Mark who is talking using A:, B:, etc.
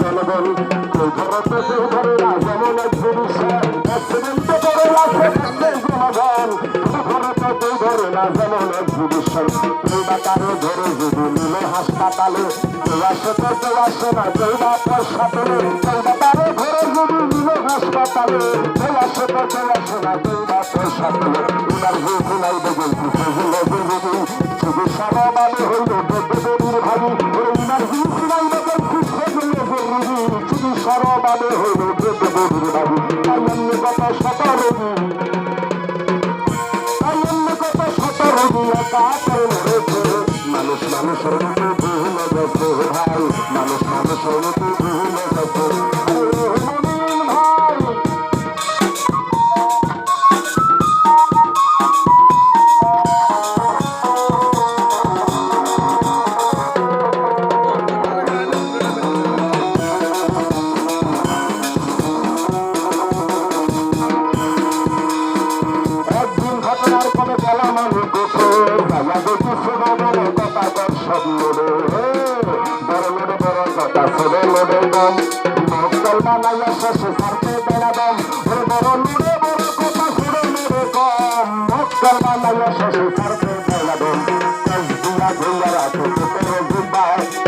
A: জনগণ ধরে না যেমন এক পুরুষের করে রাখে হাসপাতালে হাসপাতালে সরবাদে হলো ভেদ গরুর বাবু তাই অন্য কথা সতরণী তাই অন্য মানুষ মানুষের মানুষ মানুষের সালাম আমি কুকুর রাজা দেখি সুবাদের কথা কর সব লোড়ে বড় লোড়ে বড় কথা সবে লোড়ে দম মক্কল বানাইয়া শেষে সারতে বেড়াদম ওরে বড় লোড়ে বড় কথা সুরে লোড়ে কম মক্কল বানাইয়া শেষে সারতে বেড়াদম কস দিয়া ঘুইয়া রাখো কুকুরের জুব্বায়